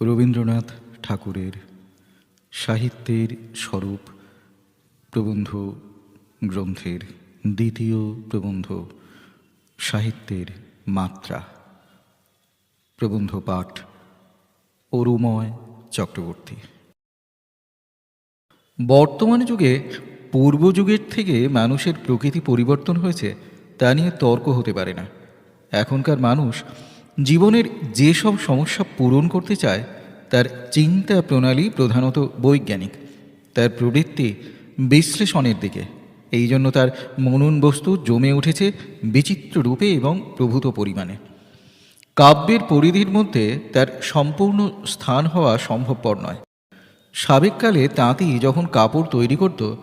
রবীন্দ্রনাথ ঠাকুরের সাহিত্যের স্বরূপ প্রবন্ধ গ্রন্থের দ্বিতীয় প্রবন্ধ, সাহিত্যের মাত্রা। প্রবন্ধ পাঠ, অরুময় চক্রবর্তী। বর্তমান যুগে পূর্ব যুগের থেকে মানুষের প্রকৃতি পরিবর্তন হয়েছে, তা নিয়ে তর্ক হতে পারে না। এখনকার মানুষ জীবনের যেসব সমস্যা পূরণ করতে চায়, তার চিন্তা প্রণালী প্রধানত বৈজ্ঞানিক। তার প্রবৃত্তি বিশ্লেষণের দিকে। এই জন্য তার মনন বস্তু জমে উঠেছে বিচিত্র রূপে এবং প্রভূত পরিমাণে। কাব্যের পরিধির মধ্যে তার সম্পূর্ণ স্থান হওয়া সম্ভবপর নয়। সাবেককালে তাঁতি যখন কাপড় তৈরি করত,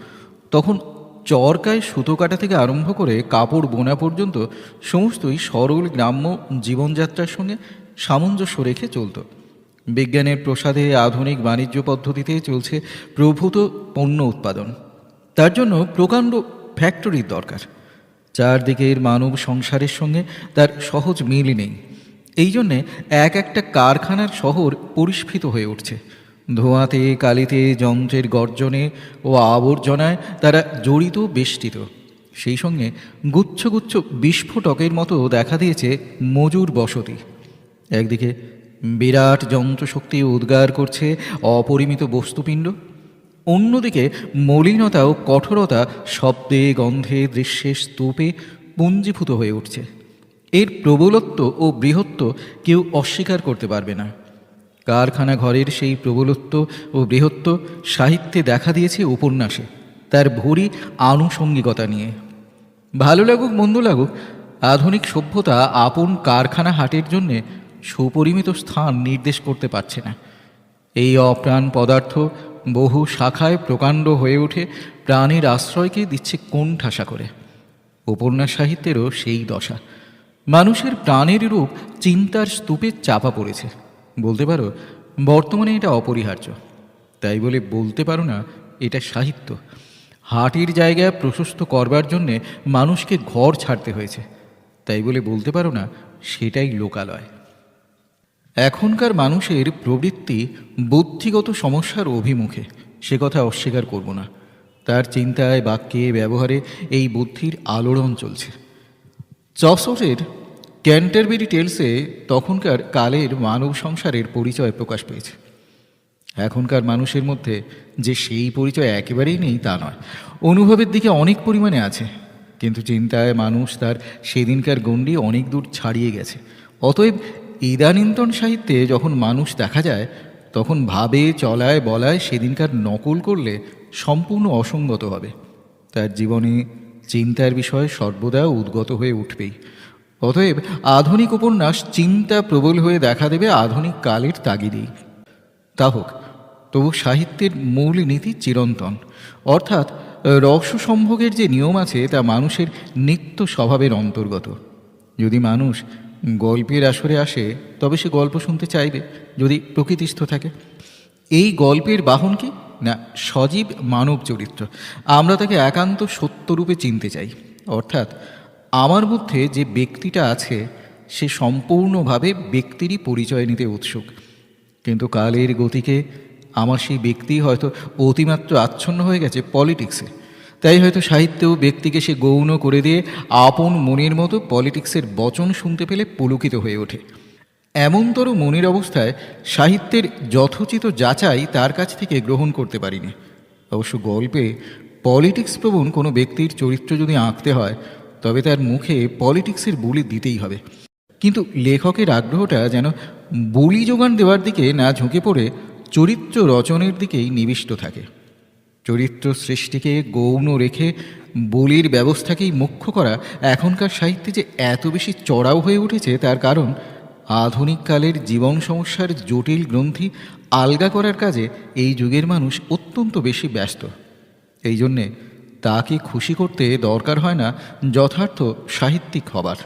তখন চরকায় সুতো কাটা থেকে আরম্ভ করে কাপড় বোনা পর্যন্ত সমস্তই সরল গ্রাম্য জীবনযাত্রার সঙ্গে সামঞ্জস্য রেখে চলত। বিজ্ঞানের প্রসাদে আধুনিক বাণিজ্য পদ্ধতিতে চলছে প্রভূত পণ্য উৎপাদন। তার জন্য প্রকাণ্ড ফ্যাক্টরির দরকার। চারদিকের মানব সংসারের সঙ্গে তার সহজ মিল নেই। এই জন্যে এক একটা কারখানার শহর পরিস্ফীত হয়ে উঠছে। ধোঁয়াতে, কালিতে, যন্ত্রের গর্জনে ও আবর্জনায় তারা জড়িত বেষ্টিত। সেই সঙ্গে গুচ্ছগুচ্ছ বিস্ফোটকের মতো দেখা দিয়েছে মজুর বসতি। একদিকে বিরাট যন্ত্রশক্তি উদ্গার করছে অপরিমিত বস্তুপিণ্ড। অন্যদিকে মলিনতা ও কঠোরতা শব্দে, গন্ধে, দৃশ্যে স্তূপে পুঞ্জীভূত হয়ে উঠছে। এর প্রবলত্ব ও বৃহত্ব কেউ অস্বীকার করতে পারবে না। কারখানা ঘরের সেই প্রবলত্ব ও বৃহত্ব সাহিত্যে দেখা দিয়েছে উপন্যাসে, তার ভরি আনুষঙ্গিকতা নিয়ে। ভালো লাগুক, মন্দ লাগুক, আধুনিক সভ্যতা আপন কারখানা হাটের জন্যে সুপরিমিত স্থান নির্দেশ করতে পারছে না। এই অপ্রাণ পদার্থ বহু শাখায় প্রকাণ্ড হয়ে উঠে প্রাণের আশ্রয়কে দিচ্ছে কোন ঠাসা করে। উপন্যাস সাহিত্যেরও সেই দশা। মানুষের প্রাণের রূপ চিন্তার স্তূপে চাপা পড়েছে। বলতে পারো, বর্তমানে এটা অপরিহার্য। তাই বলে বলতে পারো না, এটা সাহিত্য। হাটের জায়গা প্রশস্ত করবার জন্যে মানুষকে ঘর ছাড়তে হয়েছে। তাই বলে বলতে পারো না, সেটাই লোকালয়। এখনকার মানুষের প্রবৃত্তি বুদ্ধিগত সমস্যার অভিমুখে, সে কথা অস্বীকার করব না। তার চিন্তায়, বাক্যে, ব্যবহারে এই বুদ্ধির আলোড়ন চলছে। চসরের ক্যান্টারবেরি টেলসে তখনকার কালের মানব সংসারের পরিচয় প্রকাশ পেয়েছে। এখনকার মানুষের মধ্যে যে সেই পরিচয় একেবারেই নেই তা নয়। অনুভবের দিকে অনেক পরিমাণে আছে, কিন্তু চিন্তায় মানুষ তার সেদিনকার গণ্ডি অনেক দূর ছাড়িয়ে গেছে। অতএব ইদানীন্তন সাহিত্যে যখন মানুষ দেখা যায়, তখন ভাবে, চলায়, বলায় সেদিনকার নকল করলে সম্পূর্ণ অসঙ্গত হবে। তার জীবনে চিন্তার বিষয় সর্বদা উদ্গত হয়ে উঠবেই। অতএব আধুনিক উপন্যাস চিন্তা প্রবল হয়ে দেখা দেবে আধুনিক কালের তাগিদেই তা হোক, তবু সাহিত্যের মূল নীতি চিরন্তন। অর্থাৎ রসসম্ভোগের যে নিয়ম আছে, তা মানুষের নিত্য স্বভাবের অন্তর্গত। যদি মানুষ গল্পের আসরে আসে, তবে সে গল্প শুনতে চাইবে, যদি প্রকৃতিস্থ থাকে। এই গল্পের বাহন কি? না, সজীব মানব চরিত্র। আমরা তাকে একান্ত সত্যরূপে চিনতে চাই। অর্থাৎ আমার মধ্যে যে ব্যক্তিটা আছে, সে সম্পূর্ণভাবে ব্যক্তিরই পরিচয় নিতে উৎসুক। কিন্তু কালের গতিকে আমার সেই ব্যক্তি হয়তো অতিমাত্র আচ্ছন্ন হয়ে গেছে পলিটিক্সে। তাই হয়তো সাহিত্যেও ব্যক্তিকে সে গৌণ করে দিয়ে আপন মনের মতো পলিটিক্সের বচন শুনতে পেলে পুলকিত হয়ে ওঠে। এমনতর মনের অবস্থায় সাহিত্যের যথোচিত যাচাই তার কাছ থেকে গ্রহণ করতে পারিনি। অবশ্য গল্পে পলিটিক্স প্রবণ কোনো ব্যক্তির চরিত্র যদি আঁকতে হয় তবে তার মুখে পলিটিক্সের বুলি দিতেই হবে। কিন্তু লেখকের আগ্রহটা যেন বলি যোগান দেওয়ার দিকে না ঝুঁকে পড়ে চরিত্র রচনের দিকেই নিবিষ্ট থাকে। চরিত্র সৃষ্টিকে গৌণ রেখে বলির ব্যবস্থাকেই মুখ্য করা এখনকার সাহিত্যে যে এত বেশি চড়াও হয়ে উঠেছে তার কারণ আধুনিক কালের জীবন সমস্যার জটিল গ্রন্থি আলগা করার কাজে এই যুগের মানুষ অত্যন্ত বেশি ব্যস্ত। এই জন্যে তাকে খুশি করতে দরকার হয় না, যথার্থ সাহিত্যিক হবার।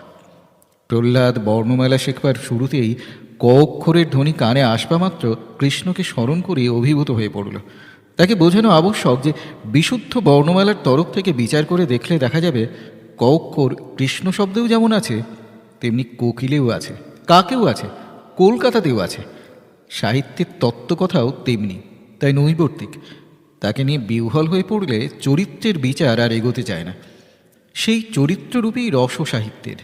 প্রহ্লাদ বর্ণমেলা শেখবার শুরুতেই ক অক্ষরের ধ্বনি কানে আসবা মাত্র কৃষ্ণকে স্মরণ করে অভিভূত হয়ে পড়ল। তাকে বোঝানো আবশ্যক যে বিশুদ্ধ বর্ণমালার তরফ থেকে বিচার করে দেখলে দেখা যাবে ক অক্ষর কৃষ্ণ শব্দেও যেমন আছে, তেমনি কোকিলেও আছে, কাকেও আছে, কলকাতাতেও আছে। সাহিত্যের তত্ত্বকথাও তেমনি, তাই নৈবর্তিক। তাকে নিয়ে বিহ্বল হয়ে পড়লে চরিত্রের বিচার আর এগোতে চায় না। সেই চরিত্ররূপী রস সাহিত্যের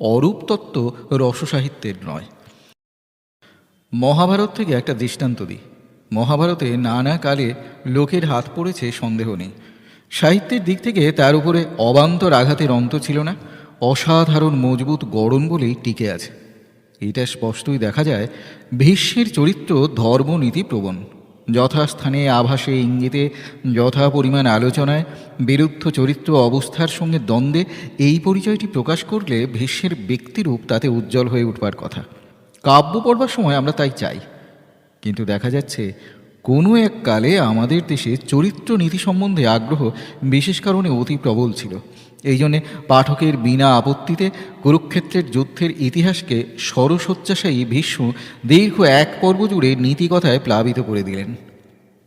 অরূপ তত্ত্ব রস সাহিত্যের নয়। মহাভারত থেকে একটা দৃষ্টান্ত দিই। মহাভারতে নানা কালে লোকের হাত পড়েছে, সন্দেহ নেই। সাহিত্যের দিক থেকে তার উপরে অবান্তর আঘাতের অন্ত ছিল না, অসাধারণ মজবুত গড়ন বলেই টিকে আছে। এটা স্পষ্টই দেখা যায়, ভীষ্মের চরিত্র ধর্মনীতি প্রবণ যথাস্থানে আভাসে ইঙ্গিতে যথা পরিমাণ আলোচনায়, বিরুদ্ধ চরিত্র অবস্থার সঙ্গে দ্বন্দ্বে এই পরিচয়টি প্রকাশ করলে ভীষ্মের ব্যক্তিরূপ তাতে উজ্জ্বল হয়ে উঠবার কথা। কাব্য পড়বার সময় আমরা তাই চাই। কিন্তু দেখা যাচ্ছে, কোনো এক কালে আমাদের দেশে চরিত্র নীতি সম্বন্ধে আগ্রহ বিশেষ কারণে অতি প্রবল ছিল। এই জন্যে পাঠকের বিনা আপত্তিতে কুরুক্ষেত্রের যুদ্ধের ইতিহাসকে সরসজ্জাশায়ী ভীষ্ম দীর্ঘ এক পর্ব জুড়ে নীতিকথায় প্লাবিত করে দিলেন।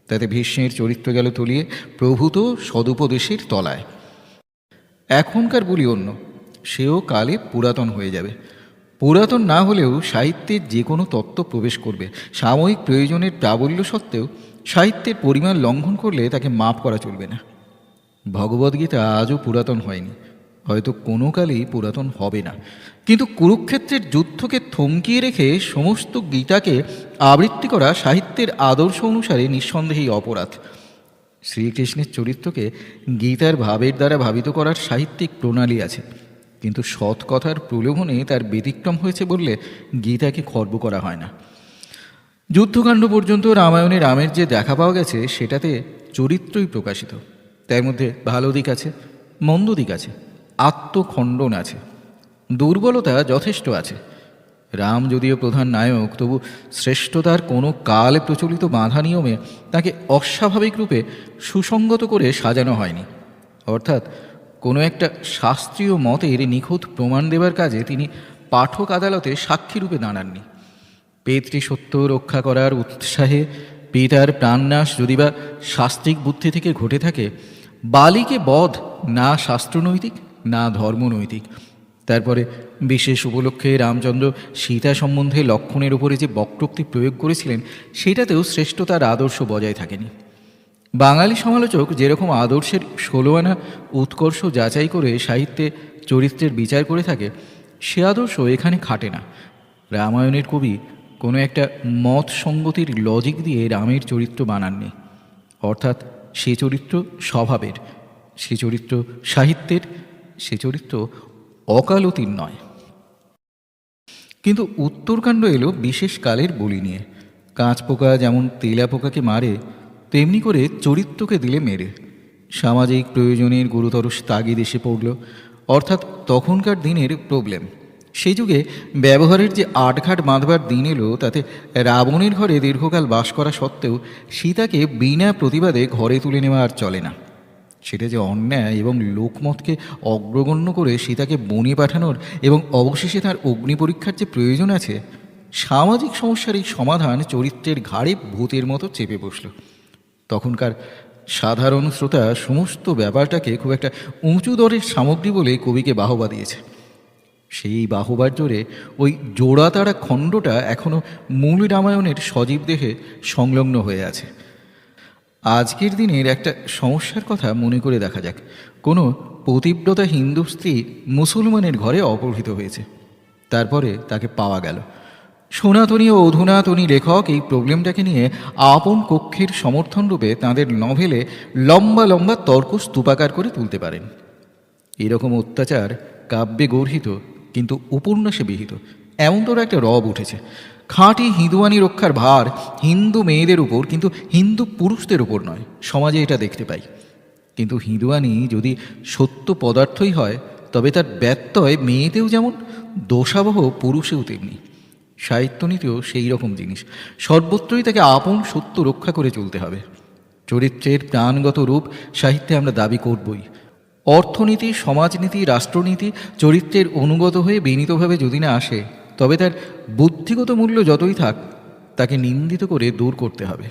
তাতে ভীষ্মের চরিত্র গেল তলিয়ে প্রভূত সদুপদেশের তলায়। এখনকার বলি অন্য, সেও কালে পুরাতন হয়ে যাবে। পুরাতন না হলেও সাহিত্যের যে কোনো তত্ত্ব প্রবেশ করবে। সাময়িক প্রয়োজনের প্রাবল্য সত্ত্বেও সাহিত্যের পরিমাণ লঙ্ঘন করলে তাকে মাপ করা চলবে না। ভগবদ্গীতা আজও পুরাতন হয়নি। হয়তো কোনো কালেই পুরাতন হবে না। কিন্তু কুরুক্ষেত্রের যুদ্ধকে থমকিয়ে রেখে সমস্ত গীতাকে আবৃত্তি করা সাহিত্যের আদর্শ অনুসারে নিঃসন্দেহেই অপরাধ। শ্রীকৃষ্ণের চরিত্রকে গীতার ভাবের দ্বারা ভাবিত করার সাহিত্যিক প্রণালী আছে। কিন্তু সৎ কথার প্রলোভনে তার ব্যতিক্রম হয়েছে বললে গীতাকে খর্ব করা হয় না। যুদ্ধকাণ্ড পর্যন্ত রামায়ণে রামের যে দেখা পাওয়া গেছে, সেটাতে চরিত্রই প্রকাশিত। তার মধ্যে ভালো দিক আছে, মন্দ দিক আছে, আত্মখণ্ডন আছে, দুর্বলতা যথেষ্ট আছে। রাম যদিও প্রধান নায়ক, তবু শ্রেষ্ঠতার কোনো কালে প্রচলিত বাঁধা নিয়মে তাকে অস্বাভাবিক রূপে সুসঙ্গত করে সাজানো হয়নি। অর্থাৎ কোনো একটা শাস্ত্রীয় মতের নিখুঁত প্রমাণ দেবার কাজে তিনি পাঠক আদালতে সাক্ষী রূপে দাঁড়াননি। সত্য রক্ষা করার উৎসাহে পিতার প্রাণনাশ যদি বা শাস্ত্রিক বুদ্ধি থেকে ঘটে থাকে, বালিকে বধ না শাস্ত্রনৈতিক, না ধর্মনৈতিক। তারপরে বিশেষ উপলক্ষে রামচন্দ্র সীতা সম্বন্ধে লক্ষণের উপরে যে বক্রোক্তি প্রয়োগ করেছিলেন, সেটাতেও শ্রেষ্ঠতার আদর্শ বজায় থাকেনি। বাঙালি সমালোচক যেরকম আদর্শের ষোলো আনা উৎকর্ষ যাচাই করে সাহিত্যে চরিত্রের বিচার করে থাকে, সে আদর্শ এখানে খাটে না। রামায়ণের কবি কোনো একটা মত সঙ্গতির লজিক দিয়ে রামের চরিত্র বানাননি। অর্থাৎ সে চরিত্র স্বভাবের, সে চরিত্র সাহিত্যের, সে চরিত্র অকালতির নয়। কিন্তু উত্তরকাণ্ড এলো বিশেষ কালের বলি নিয়ে। কাঁচ পোকা যেমন তেলা পোকাকে মারে, তেমনি করে চরিত্রকে দিলে মেরে। সামাজিক প্রয়োজনের গুরুতর তাগিদ এসে পড়ল। অর্থাৎ তখনকার দিনের প্রবলেম সেই যুগে ব্যবহারের যে আটঘাট বাঁধবার দিন এলো, তাতে রাবণের ঘরে দীর্ঘকাল বাস করা সত্ত্বেও সীতাকে বিনা প্রতিবাদে ঘরে তুলে নেওয়া আর চলে না। সেটা যে অন্যায় এবং লোকমতকে অগ্রগণ্য করে সীতাকে বনে পাঠানোর এবং অবশেষে তার অগ্নি পরীক্ষার যে প্রয়োজন আছে, সামাজিক সমস্যার এই সমাধান চরিত্রের ঘাড়ে ভূতের মতো চেপে বসল। তখনকার সাধারণ শ্রোতা সমস্ত ব্যাপারটাকে খুব একটা উঁচু দরের সামগ্রী বলে কবিকে বাহবা দিয়েছে। সেই বাহবার জোরে ওই জোড়াতাড়া খণ্ডটা এখনও মূল রামায়ণের সজীব দেহে সংলগ্ন হয়ে আছে। আজকের দিনের একটা সমস্যার কথা মনে করে দেখা যাক। কোনো পতিব্রতা হিন্দু স্ত্রী মুসলমানের ঘরে অপহৃত হয়েছে। তারপরে তাকে পাওয়া গেল। সনাতনী ও অধুনাতনী লেখক এই প্রবলেমটাকে নিয়ে আপন কক্ষের সমর্থন রূপে তাঁদের নভেলে লম্বা লম্বা তর্ক স্তূপাকার করে তুলতে পারেন। এরকম অত্যাচার কাব্যে গর্হিত। কিন্তু উপন্যাসে বিহিত। এমন তোর একটা রব উঠেছে। খাঁটি হিন্দুয়ানি রক্ষার ভার হিন্দু মেয়েদের উপর কিন্তু হিন্দু পুরুষদের উপর নয়, সমাজে এটা দেখতে পাই। কিন্তু হিন্দুয়ানি যদি সত্য পদার্থই হয়, তবে তার ব্যত্যয় মেয়েতেও যেমন, দোষাবহ পুরুষেও তেমনি। সাহিত্যনীতিও সেই রকম জিনিস। সর্বত্রই তাকে আপন সত্য রক্ষা করে চলতে হবে। চরিত্রের প্রাণগত রূপ সাহিত্যে আমরা দাবি করবই। অর্থনীতি, সমাজনীতি, রাষ্ট্রনীতি চরিত্রের অনুগত হয়ে বিনীতভাবে যদি না আসে, তবে তার বুদ্ধিগত মূল্য যতই থাক, তাকে নিন্দিত করে দূর করতে হবে।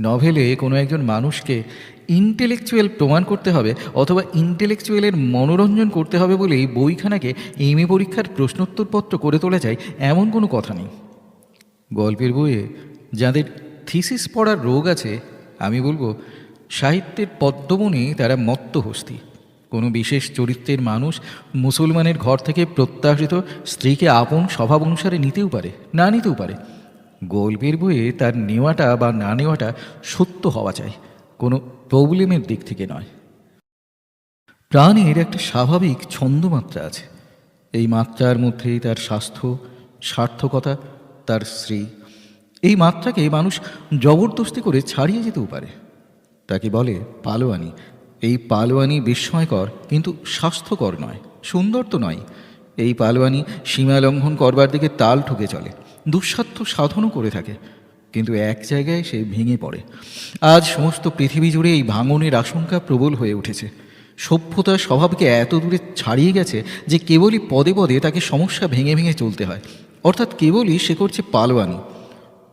নভেলে কোনো একজন মানুষকে ইন্টেলেকচুয়াল প্রমাণ করতে হবে অথবা ইন্টেলেকচুয়ালের মনোরঞ্জন করতে হবে বলেই বইখানাকে এম এ পরীক্ষার প্রশ্নোত্তরপত্র করে তোলা যায় এমন কোনো কথা নেই। গল্পের বইয়ে যাদের থিসিস পড়ার রোগ আছে, আমি বলব সাহিত্যের পদ্মবনে তারা মত্ত হস্তি কোনো বিশেষ চরিত্রের মানুষ মুসলমানের ঘর থেকে প্রত্যাশিত স্ত্রীকে আপন স্বভাব অনুসারে নিতেও পারে, না নিতেও পারে। গল্পের বইয়ে তার নেওয়াটা বা না নেওয়াটা সত্য হওয়া চাই, কোনো প্রবলেমের দিক থেকে নয়। প্রাণের একটা স্বাভাবিক ছন্দমাত্রা আছে। এই মাত্রার মধ্যেই তার স্বাস্থ্য, সার্থকতা, তার স্ত্রী। এই মাত্রাকে মানুষ জবরদস্তি করে ছাড়িয়ে যেতেও পারে। তাকে বলে পালোয়ানি। এই পালোয়ানি বিস্ময়কর, কিন্তু স্বাস্থ্যকর নয়, সুন্দর তো নয়। এই পালোয়ানি সীমা লঙ্ঘন করবার দিকে তাল ঠুকে চলে দুঃস্বার্থ সাধনও করে থাকে, কিন্তু এক জায়গায় সে ভেঙে পড়ে। আজ সমস্ত পৃথিবী জুড়ে এই ভাঙনের আশঙ্কা প্রবল হয়ে উঠেছে। সভ্যতার স্বভাবকে এত দূরে ছাড়িয়ে গেছে যে কেবলই পদে পদে তাকে সমস্যা ভেঙে ভেঙে চলতে হয়, অর্থাৎ কেবলই সে করছে পালোয়ানি।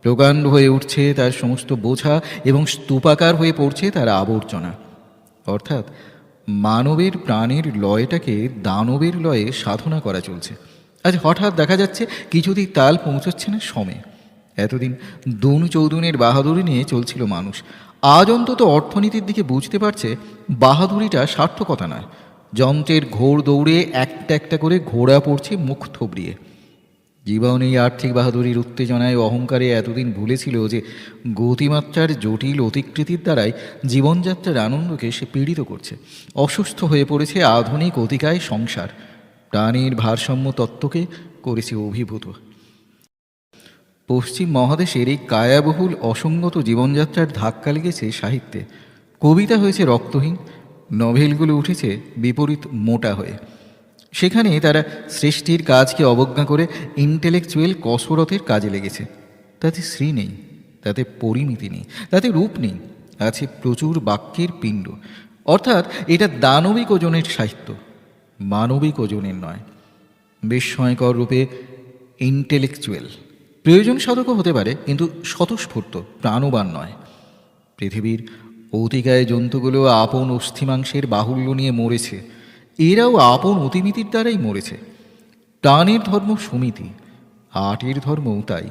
প্রকাণ্ড হয়ে উঠছে তার সমস্ত বোঝা এবং স্তূপাকার হয়ে পড়ছে তার আবর্জনা। অর্থাৎ মানবের প্রাণের লয়টাকে দানবের লয়ে সাধনা করা চলছে। আজ হঠাৎ দেখা যাচ্ছে কিছুতেই তাল পৌঁছচ্ছে না সমে। এতদিন দুন চৌদুনের বাহাদুরি নিয়ে চলছিল মানুষ। আজ অন্তত অর্থনীতির দিকে বুঝতে পারছে বাহাদুরিটা সার্থকতা নয়। যন্ত্রের ঘোর দৌড়ে একটা একটা করে ঘোড়া পড়ছে মুখ থবড়িয়ে। জীবন এই আর্থিক বাহাদুরির উত্তেজনায় অহংকারে এতদিন ভুলেছিল যে গতিমাত্রার জটিল অতিকৃতির দ্বারাই জীবনযাত্রার আনন্দকে সে পীড়িত করছে। অসুস্থ হয়ে পড়েছে আধুনিক অতিকায় সংসার। প্রাণীর ভারসাম্য তত্ত্বকে করেছে অভিভূত। পশ্চিম মহাদেশের এই কায়াবহুল অসঙ্গত জীবনযাত্রার ধাক্কা লেগেছে সাহিত্যে। কবিতা হয়েছে রক্তহীন, নভেলগুলো উঠেছে বিপরীত মোটা হয়ে। সেখানে তারা সৃষ্টির কাজকে অবজ্ঞা করে ইন্টেলেকচুয়াল কসরতের কাজে লেগেছে। তাতে শ্রী নেই, তাতে পরিমিতি নেই, তাতে রূপ নেই, আছে প্রচুর বাক্যের পিণ্ড। অর্থাৎ এটা দানবিক ওজনের সাহিত্য, মানবিক ওজনের নয়। বিস্ময়কর রূপে ইন্টেলেকচুয়াল প্রয়োজন সাধকও হতে পারে, কিন্তু স্বতঃস্ফূর্ত, প্রাণবান নয়। পৃথিবীর অতিকায় জন্তুগুলো আপন অস্থিমাংসের বাহুল্য নিয়ে মরেছে। এরাও আপন অতিমিতির দ্বারাই মরেছে। প্রাণের ধর্ম সমিতি, আটের ধর্মও তাই।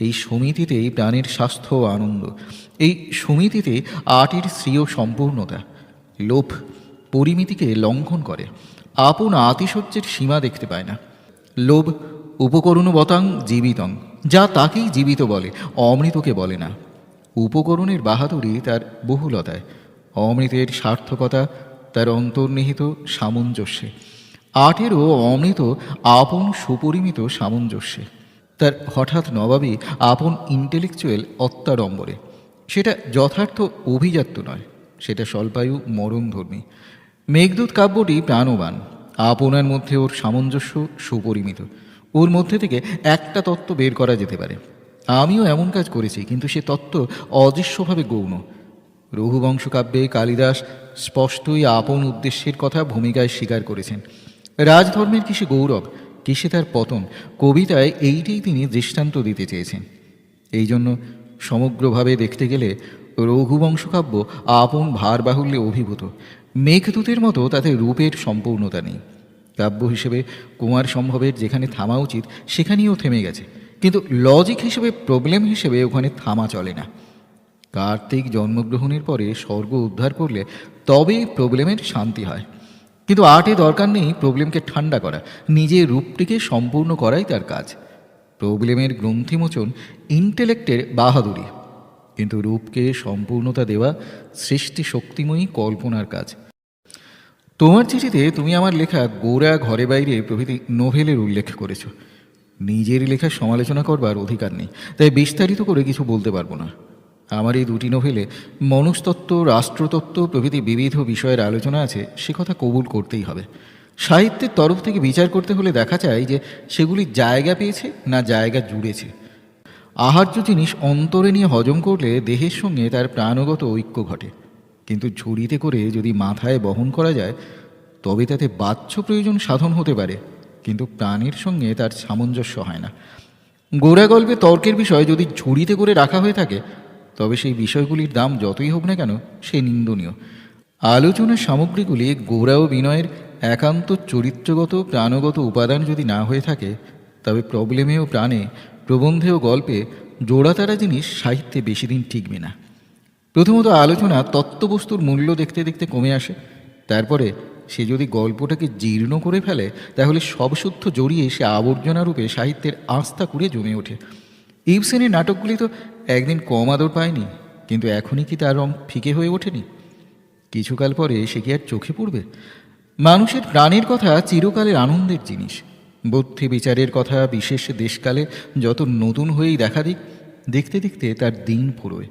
এই সমিতিতেই প্রাণের স্বাস্থ্য আনন্দ, এই সমিতিতে আটের শ্রেয় সম্পূর্ণতা, লোভ, পরিমিতিকে লঙ্ঘন করে। আপন আতিশয্যের সীমা দেখতে পায় না। লোভ, উপকরণবতাং জীবিতং, যা তাকেই জীবিত বলে, অমৃতকে বলে না। উপকরণের বাহাদুরি তার বহুলতায়, অমৃতের সার্থকতা তার অন্তর্নিহিত সামঞ্জস্যে। আটেরও অমৃত, আপন সুপরিমিত সামঞ্জস্যে। তার হঠাৎ নবাবী আপন ইন্টেলেকচুয়াল অত্যাড়ম্বরে। সেটা যথার্থ অভিজাত্য নয়, সেটা স্বল্পায়ু মরণধর্মী। মেঘদূত কাব্যটি প্রাণবান, আপনার মধ্যে ওর সামঞ্জস্য সুপরিমিত। ওর মধ্যে থেকে একটা তত্ত্ব বের করা যেতে পারে। আমিও এমন কাজ করেছি, কিন্তু সে তত্ত্ব অদৃশ্যভাবে গৌণ। রঘুবংশ কাব্যে কালিদাস স্পষ্টই আপন উদ্দেশ্যের কথা ভূমিকায় স্বীকার করেছেন। রাজধর্মের কিসে গৌরব, কিসে তার পতন, কবিতায় এইটাই তিনি দৃষ্টান্ত দিতে চেয়েছেন। এই জন্য সমগ্রভাবে দেখতে গেলে রঘুবংশ কাব্য আপন ভার বাহুল্যে অভিভূত। মেঘদূতের মতো তাতে রূপের সম্পূর্ণতা নেই। কাব্য হিসেবে কুমার সম্ভবের যেখানে থামা উচিত সেখানেও থেমে গেছে। কিন্তু লজিক হিসেবে প্রবলেম হিসেবে ওখানে থামা চলে না। কার্তিক জন্মগ্রহণের পরে স্বর্গ উদ্ধার করলে তবেই প্রবলেমের শান্তি হয়। কিন্তু আর্টে দরকার নেই প্রবলেমকে ঠান্ডা করা, নিজের রূপটিকে সম্পূর্ণ করাই তার কাজ। প্রবলেমের গ্রন্থিমোচন ইন্টেলেক্টের বাহাদুরি। কিন্তু রূপকে সম্পূর্ণতা দেওয়া সৃষ্টি শক্তিময়ী কল্পনার কাজ। তোমার চিঠিতে তুমি আমার লেখা গোড়া ঘরে বাইরে প্রভৃতি নোভেলের উল্লেখ করেছ। নিজের লেখার সমালোচনা করবার অধিকার নেই, তাই বিস্তারিত করে কিছু বলতে পারব না। আমার এই দুটি নোভেলে মনস্তত্ত্ব, রাষ্ট্রতত্ত্ব প্রভৃতি বিবিধ বিষয়ের আলোচনা আছে, সে কথা কবুল করতেই হবে। সাহিত্যের তরফ থেকে বিচার করতে হলে দেখা যায় যে সেগুলি জায়গা পেয়েছে না জায়গা জুড়েছে। আহার্য জিনিস অন্তরে নিয়ে হজম করলে দেহের সঙ্গে তার প্রাণগত ঐক্য ঘটে। কিন্তু ঝুড়িতে করে যদি মাথায় বহন করা যায়, তবে তাতে বাহ্য প্রয়োজন সাধন হতে পারে, কিন্তু প্রাণের সঙ্গে তার সামঞ্জস্য হয় না। গোড়া গল্পে তর্কের বিষয় যদি ঝুড়িতে করে রাখা হয়ে থাকে তবে সেই বিষয়গুলির দাম যতই হোক না কেন, সে নিন্দনীয়। আলোচনার সামগ্রীগুলি গোড়া ও বিনয়ের একান্ত চরিত্রগত, প্রাণগত উপাদান যদি না হয়ে থাকে, তবে প্রবলেমে ও প্রাণে, প্রবন্ধে ও গল্পে জোড়াতারা জিনিস সাহিত্যে বেশি দিন টিকবে না। প্রথমত আলোচনা তত্ত্ববস্তুর মূল্য দেখতে দেখতে কমে আসে। তারপরে সে যদি গল্পটাকে জীর্ণ করে ফেলে, তাহলে সব সূত্র জড়িয়ে সে আবর্জনা রূপে সাহিত্যের আস্থা করে জমে ওঠে। ইবসেনের নাটকগুলি তো একদিন কম আদর পায়নি, কিন্তু এখনই কি তার রং ফিকে হয়ে ওঠেনি? কিছুকাল পরে সে কি আর চোখে পড়বে? মানুষের প্রাণের কথা চিরকালের আনন্দের জিনিস। বুদ্ধি বিচারের কথা বিশেষ দেশকালে যত নতুন হয়েই দেখা দিক, দেখতে দেখতে তার দিন ফুরোয়।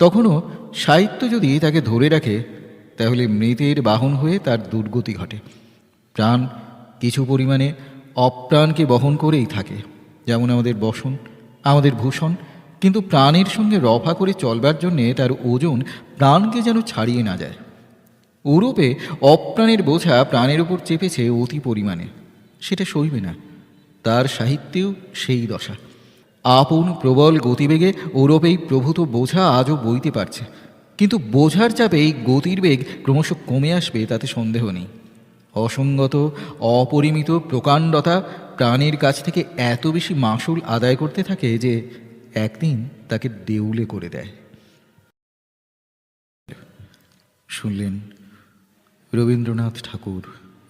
তখনও সাহিত্য যদি তাকে ধরে রাখে, তাহলে মৃতের বাহন হয়ে তার দুর্গতি ঘটে। প্রাণ কিছু পরিমাণে অপ্রাণকে বহন করেই থাকে, যেমন আমাদের বসন, আমাদের ভূষণ কিন্তু প্রাণের সঙ্গে রফা করে চলবার জন্যে তার ওজন প্রাণকে যেন ছাড়িয়ে না যায়। ওরূপে অপ্রাণের বোঝা প্রাণের উপর চেপেছে অতি পরিমাণে। সেটা সইবে না। তার সাহিত্যেও সেই দশা। আপন প্রবল গতিবেগে ওরূপেই প্রভূত বোঝা আজও বইতে পারছে। কিন্তু বোঝার চাপে এই গতির বেগ ক্রমশ কমে আসবে, তাতে সন্দেহ নেই। অসঙ্গত, অপরিমিত প্রকাণ্ডতা প্রাণের কাছ থেকে এত বেশি মাসুল আদায় করতে থাকে যে একদিন তাকে দেউলে করে দেয়। শুনলেন রবীন্দ্রনাথ ঠাকুর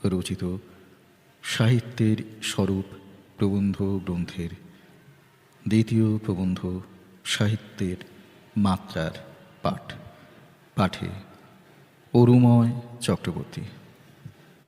রচিত সাহিত্যের স্বরূপ প্রবন্ধ গ্রন্থের দ্বিতীয় প্রবন্ধ সাহিত্যের মাত্রার পাঠ। পাঠে অরুময় চক্রবর্তী।